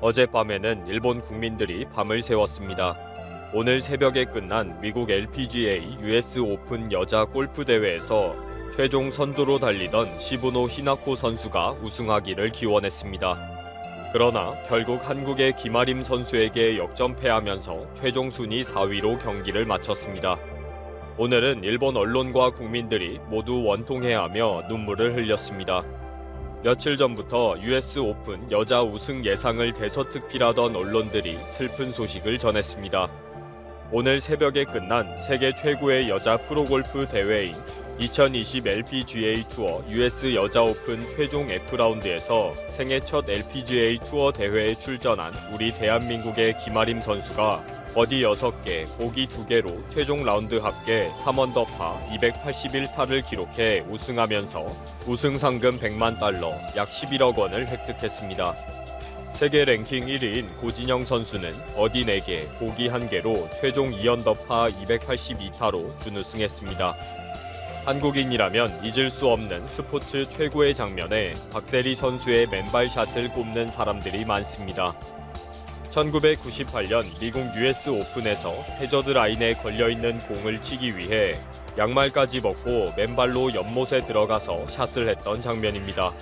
어젯밤에는 일본 국민들이 밤을 새웠습니다. 오늘 새벽에 끝난 미국 LPGA US 오픈 여자 골프 대회에서 최종 선두로 달리던 시부노 히나코 선수가 우승하기를 기원했습니다. 그러나 결국 한국의 김아림 선수에게 역전패하면서 최종 순위 4위로 경기를 마쳤습니다. 오늘은 일본 언론과 국민들이 모두 원통해하며 눈물을 흘렸습니다. 며칠 전부터 US 오픈 여자 우승 예상을 대서특필하던 언론들이 슬픈 소식을 전했습니다. 오늘 새벽에 끝난 세계 최고의 여자 프로골프 대회인 2020 LPGA 투어 US 여자 오픈 최종 F라운드에서 생애 첫 LPGA 투어 대회에 출전한 우리 대한민국의 김아림 선수가 버디 6개, 보기 2개로 최종 라운드 합계 3언더파 281타를 기록해 우승하면서 우승 상금 100만 달러, 약 11억 원을 획득했습니다. 세계 랭킹 1위인 고진영 선수는 버디 4개, 보기 1개로 최종 2언더파 282타로 준우승했습니다. 한국인이라면 잊을 수 없는 스포츠 최고의 장면에 박세리 선수의 맨발 샷을 꼽는 사람들이 많습니다. 1998년 미국 US 오픈에서 해저드 라인에 걸려있는 공을 치기 위해 양말까지 벗고 맨발로 연못에 들어가서 샷을 했던 장면입니다.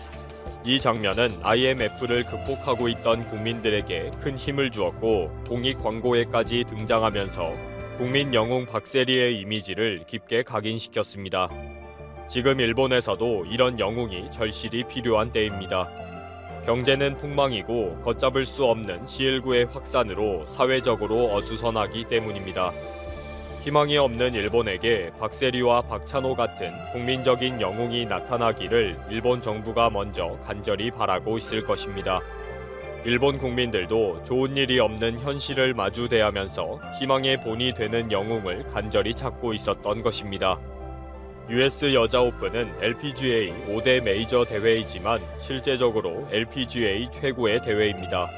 이 장면은 IMF를 극복하고 있던 국민들에게 큰 힘을 주었고 공익 광고에까지 등장하면서 국민 영웅 박세리의 이미지를 깊게 각인시켰습니다. 지금 일본에서도 이런 영웅이 절실히 필요한 때입니다. 경제는 폭망이고 걷잡을 수 없는 C19의 확산으로 사회적으로 어수선하기 때문입니다. 희망이 없는 일본에게 박세리와 박찬호 같은 국민적인 영웅이 나타나기를 일본 정부가 먼저 간절히 바라고 있을 것입니다. 일본 국민들도 좋은 일이 없는 현실을 마주 대하면서 희망의 본이 되는 영웅을 간절히 찾고 있었던 것입니다. US 여자 오픈은 LPGA 5대 메이저 대회이지만 실제적으로 LPGA 최고의 대회입니다.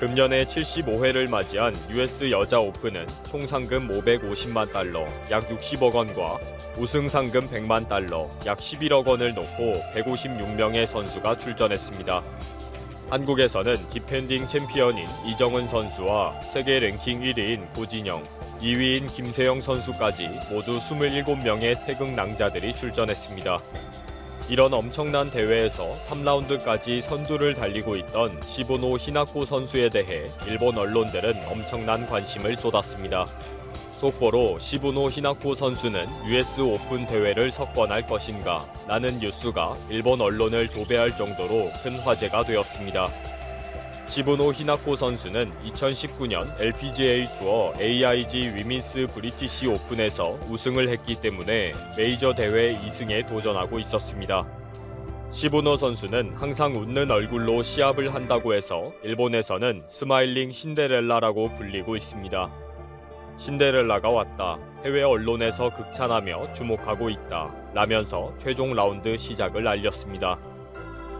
금년에 75회를 맞이한 US 여자 오픈은 총 상금 550만 달러, 약 60억 원과 우승 상금 100만 달러, 약 11억 원을 놓고 156명의 선수가 출전했습니다. 한국에서는 디펜딩 챔피언인 이정은 선수와 세계 랭킹 1위인 고진영, 2위인 김세영 선수까지 모두 27명의 태극 낭자들이 출전했습니다. 이런 엄청난 대회에서 3라운드까지 선두를 달리고 있던 시보노 히나코 선수에 대해 일본 언론들은 엄청난 관심을 쏟았습니다. 속보로 시부노 히나코 선수는 US 오픈 대회를 석권할 것인가 라는 뉴스가 일본 언론을 도배할 정도로 큰 화제가 되었습니다. 시부노 히나코 선수는 2019년 LPGA 투어 AIG 위민스 브리티시 오픈에서 우승을 했기 때문에 메이저 대회 2승에 도전하고 있었습니다. 시부노 선수는 항상 웃는 얼굴로 시합을 한다고 해서 일본에서는 스마일링 신데렐라라고 불리고 있습니다. 신데렐라가 왔다. 해외 언론에서 극찬하며 주목하고 있다. 라면서 최종 라운드 시작을 알렸습니다.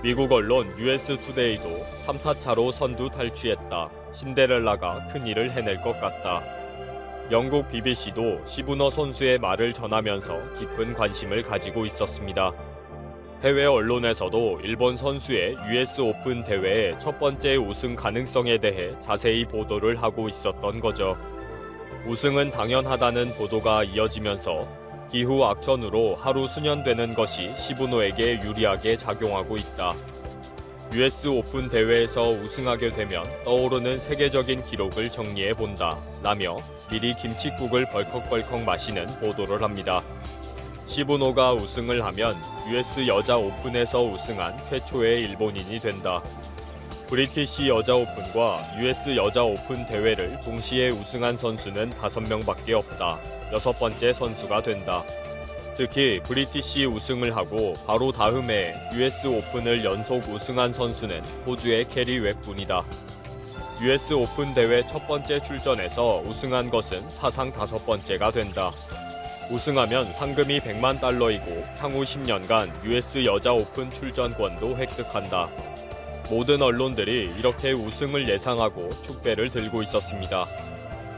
미국 언론 US 투데이도 3타차로 선두 탈취했다. 신데렐라가 큰 일을 해낼 것 같다. 영국 BBC도 시부너 선수의 말을 전하면서 깊은 관심을 가지고 있었습니다. 해외 언론에서도 일본 선수의 US 오픈 대회의 첫 번째 우승 가능성에 대해 자세히 보도를 하고 있었던 거죠. 우승은 당연하다는 보도가 이어지면서 기후 악천후로 하루 수년되는 것이 시부노에게 유리하게 작용하고 있다. US 오픈 대회에서 우승하게 되면 떠오르는 세계적인 기록을 정리해 본다. 라며 미리 김치국을 벌컥벌컥 마시는 보도를 합니다. 시부노가 우승을 하면 US 여자 오픈에서 우승한 최초의 일본인이 된다. 브리티시 여자 오픈과 US 여자 오픈 대회를 동시에 우승한 선수는 5명밖에 없다. 여섯 번째 선수가 된다. 특히 브리티시 우승을 하고 바로 다음 해 US 오픈을 연속 우승한 선수는 호주의 캐리 웹뿐이다. US 오픈 대회 첫 번째 출전에서 우승한 것은 사상 다섯 번째가 된다. 우승하면 상금이 100만 달러이고 향후 10년간 US 여자 오픈 출전권도 획득한다. 모든 언론들이 이렇게 우승을 예상하고 축배를 들고 있었습니다.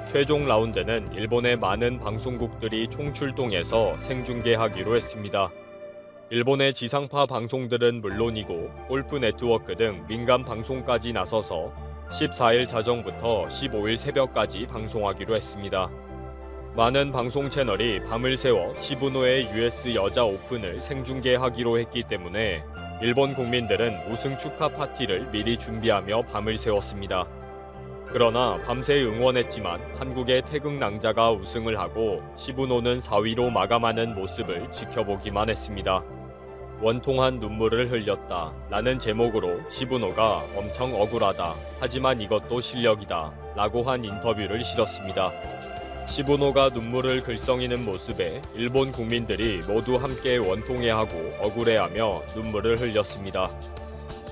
최종 라운드는 일본의 많은 방송국들이 총출동해서 생중계하기로 했습니다. 일본의 지상파 방송들은 물론이고 골프 네트워크 등 민간 방송까지 나서서 14일 자정부터 15일 새벽까지 방송하기로 했습니다. 많은 방송 채널이 밤을 새워 시부노의 US 여자 오픈을 생중계하기로 했기 때문에 일본 국민들은 우승 축하 파티를 미리 준비하며 밤을 새웠습니다. 그러나 밤새 응원했지만 한국의 태극 낭자가 우승을 하고 시부노는 4위로 마감하는 모습을 지켜보기만 했습니다. 원통한 눈물을 흘렸다 라는 제목으로 시부노가 엄청 억울하다 하지만 이것도 실력이다 라고 한 인터뷰를 실었습니다. 시부노가 눈물을 글썽이는 모습에 일본 국민들이 모두 함께 원통해하고 억울해하며 눈물을 흘렸습니다.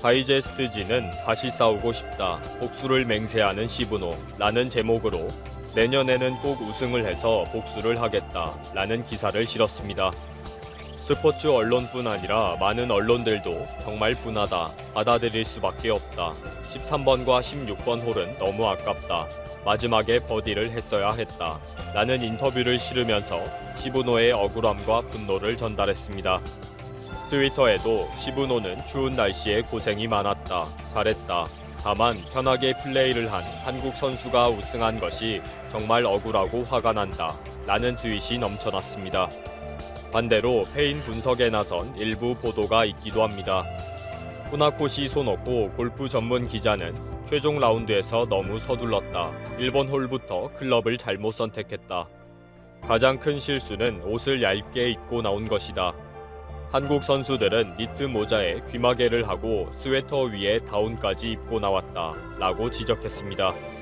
다이제스트지는 다시 싸우고 싶다, 복수를 맹세하는 시부노 라는 제목으로 내년에는 꼭 우승을 해서 복수를 하겠다 라는 기사를 실었습니다. 스포츠 언론뿐 아니라 많은 언론들도 정말 분하다, 받아들일 수밖에 없다. 13번과 16번 홀은 너무 아깝다. 마지막에 버디를 했어야 했다. 라는 인터뷰를 실으면서 시부노의 억울함과 분노를 전달했습니다. 트위터에도 시부노는 추운 날씨에 고생이 많았다. 잘했다. 다만 편하게 플레이를 한 한국 선수가 우승한 것이 정말 억울하고 화가 난다. 라는 트윗이 넘쳐났습니다. 반대로 페인 분석에 나선 일부 보도가 있기도 합니다. 후나코시 소노코 골프 전문 기자는 최종 라운드에서 너무 서둘렀다. 1번 홀부터 클럽을 잘못 선택했다. 가장 큰 실수는 옷을 얇게 입고 나온 것이다. 한국 선수들은 니트 모자에 귀마개를 하고 스웨터 위에 다운까지 입고 나왔다. 라고 지적했습니다.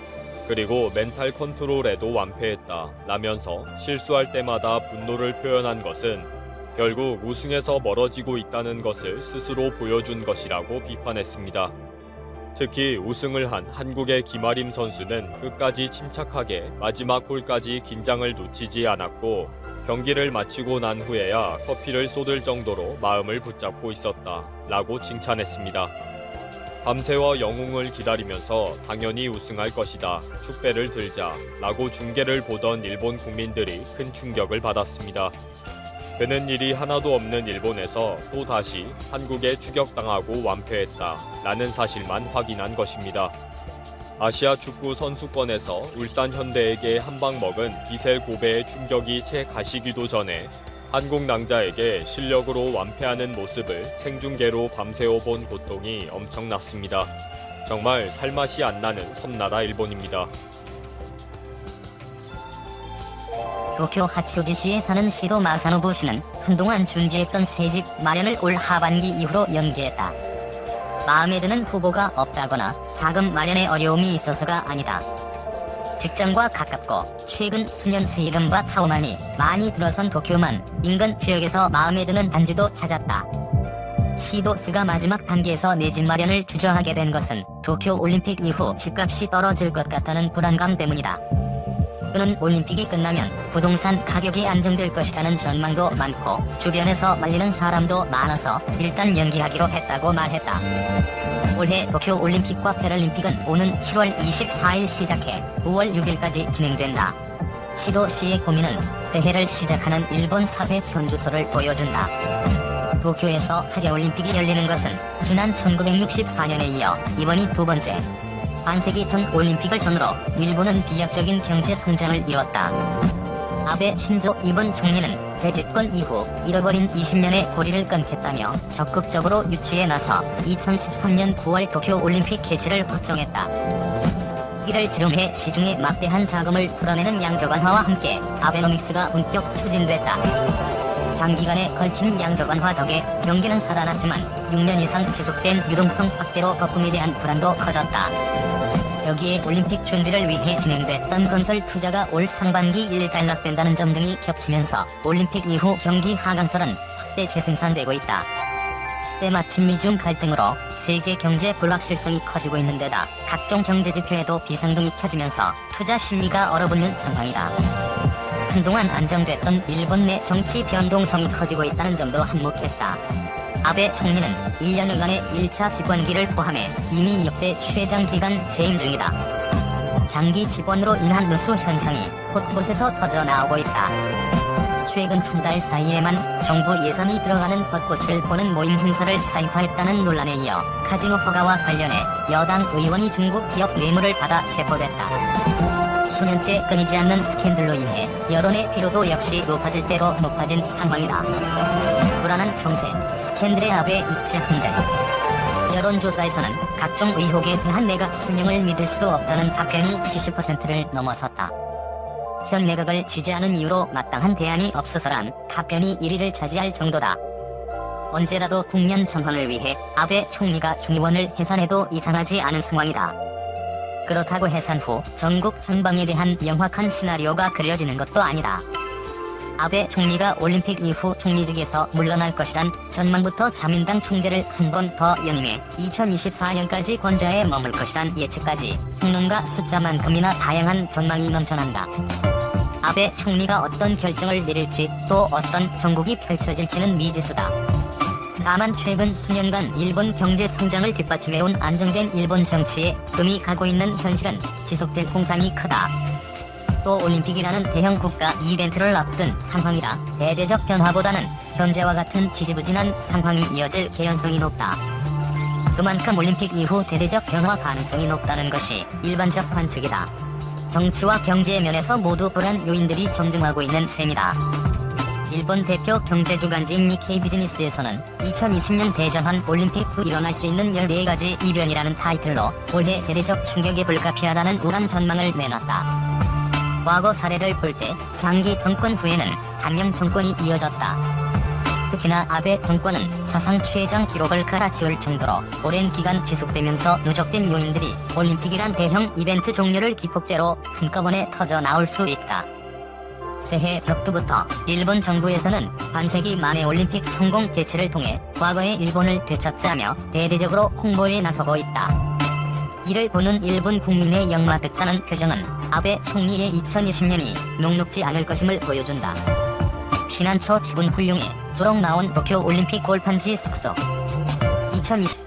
그리고 멘탈 컨트롤에도 완패했다. 라면서 실수할 때마다 분노를 표현한 것은 결국 우승에서 멀어지고 있다는 것을 스스로 보여준 것이라고 비판했습니다. 특히 우승을 한 한국의 김아림 선수는 끝까지 침착하게 마지막 홀까지 긴장을 놓치지 않았고 경기를 마치고 난 후에야 커피를 쏟을 정도로 마음을 붙잡고 있었다. 라고 칭찬했습니다. 밤새워 영웅을 기다리면서 당연히 우승할 것이다. 축배를 들자. 라고 중계를 보던 일본 국민들이 큰 충격을 받았습니다. 되는 일이 하나도 없는 일본에서 또 다시 한국에 추격당하고 완패했다. 라는 사실만 확인한 것입니다. 아시아 축구 선수권에서 울산 현대에게 한 방 먹은 비셀 고베의 충격이 채 가시기도 전에 한국 낭자에게 실력으로 완패하는 모습을 생중계로 밤새워 본 고통이 엄청났습니다. 정말 살맛이 안 나는 섬나라 일본입니다. 도쿄 하치오지시에 사는 시도 마사노부 씨는 한동안 준비했던 새 집 마련을 올 하반기 이후로 연기했다. 마음에 드는 후보가 없다거나 자금 마련에 어려움이 있어서가 아니다. 직장과 가깝고 최근 수년 새 이름과 타오만이 많이 들어선 도쿄만 인근 지역에서 마음에 드는 단지도 찾았다. 시도스가 마지막 단계에서 내 집 마련을 주저하게 된 것은 도쿄 올림픽 이후 집값이 떨어질 것 같다는 불안감 때문이다. 그는 올림픽이 끝나면 부동산 가격이 안정될 것이라는 전망도 많고 주변에서 말리는 사람도 많아서 일단 연기하기로 했다고 말했다. 올해 도쿄 올림픽과 패럴림픽은 오는 7월 24일 시작해 9월 6일까지 진행된다. 시도 씨의 고민은 새해를 시작하는 일본 사회 현주소를 보여준다. 도쿄에서 하계올림픽이 열리는 것은 지난 1964년에 이어 이번이 두 번째. 반세기 전 올림픽을 전후로 일본은 비약적인 경제 성장을 이뤘다. 아베 신조 일본 총리는 재집권 이후 잃어버린 20년의 고리를 끊겠다며 적극적으로 유치에 나서 2013년 9월 도쿄 올림픽 개최를 확정했다. 이를 지름해 시중에 막대한 자금을 풀어내는 양적 완화와 함께 아베노믹스가 본격 추진됐다. 장기간에 걸친 양적 완화 덕에 경기는 살아났지만 6년 이상 지속된 유동성 확대로 거품에 대한 불안도 커졌다. 여기에 올림픽 준비를 위해 진행됐던 건설 투자가 올 상반기 일단락된다는 점 등이 겹치면서 올림픽 이후 경기 하강설은 확대 재생산되고 있다. 때마침 미중 갈등으로 세계 경제 불확실성이 커지고 있는 데다 각종 경제 지표에도 비상등이 켜지면서 투자 심리가 얼어붙는 상황이다. 한동안 안정됐던 일본 내 정치 변동성이 커지고 있다는 점도 한몫했다. 아베 총리는 1년여간의 1차 집권기를 포함해 이미 역대 최장 기간 재임 중이다. 장기 집권으로 인한 누수 현상이 곳곳에서 터져 나오고 있다. 최근 한 달 사이에만 정부 예산이 들어가는 벚꽃을 보는 모임 행사를 사유화했다는 논란에 이어 카지노 허가와 관련해 여당 의원이 중국 기업 뇌물을 받아 체포됐다. 수년째 끊이지 않는 스캔들로 인해 여론의 피로도 역시 높아질 대로 높아진 상황이다. 불안한 정세, 스캔들의 압에 입지 흔들. 여론조사에서는 각종 의혹에 대한 내각 설명을 믿을 수 없다는 답변이 70%를 넘어섰다. 현 내각을 지지하는 이유로 마땅한 대안이 없어서란 답변이 1위를 차지할 정도다. 언제라도 국면 전환을 위해 아베 총리가 중의원을 해산해도 이상하지 않은 상황이다. 그렇다고 해산 후 전국 상방에 대한 명확한 시나리오가 그려지는 것도 아니다. 아베 총리가 올림픽 이후 총리직에서 물러날 것이란 전망부터 자민당 총재를 한 번 더 연임해 2024년까지 권좌에 머물 것이란 예측까지 평론가 숫자만큼이나 다양한 전망이 넘쳐난다. 아베 총리가 어떤 결정을 내릴지 또 어떤 전국이 펼쳐질지는 미지수다. 다만 최근 수년간 일본 경제 성장을 뒷받침해온 안정된 일본 정치에 금이 가고 있는 현실은 지속될 공상이 크다. 또 올림픽이라는 대형 국가 이벤트를 앞둔 상황이라 대대적 변화보다는 현재와 같은 지지부진한 상황이 이어질 개연성이 높다. 그만큼 올림픽 이후 대대적 변화 가능성이 높다는 것이 일반적 관측이다. 정치와 경제 면에서 모두 불안 요인들이 점증하고 있는 셈이다. 일본 대표 경제주간지인 니케이 비즈니스에서는 2020년 대전환 올림픽 후 일어날 수 있는 14가지 이변이라는 타이틀로 올해 대대적 충격이 불가피하다는 우란 전망을 내놨다. 과거 사례를 볼 때 장기 정권 후에는 한명 정권이 이어졌다. 특히나 아베 정권은 사상 최장 기록을 갈아치울 정도로 오랜 기간 지속되면서 누적된 요인들이 올림픽이란 대형 이벤트 종료를 기폭제로 한꺼번에 터져 나올 수 있다. 새해 벽두부터 일본 정부에서는 반세기 만에 올림픽 성공 개최를 통해 과거의 일본을 되찾자며 대대적으로 홍보에 나서고 있다. 이를 보는 일본 국민의 역마득찮은 표정은 아베 총리의 2020년이 녹록지 않을 것임을 보여준다. 피난처 지분 훌륭해 조록 나온 도쿄 올림픽 골판지 숙소 2020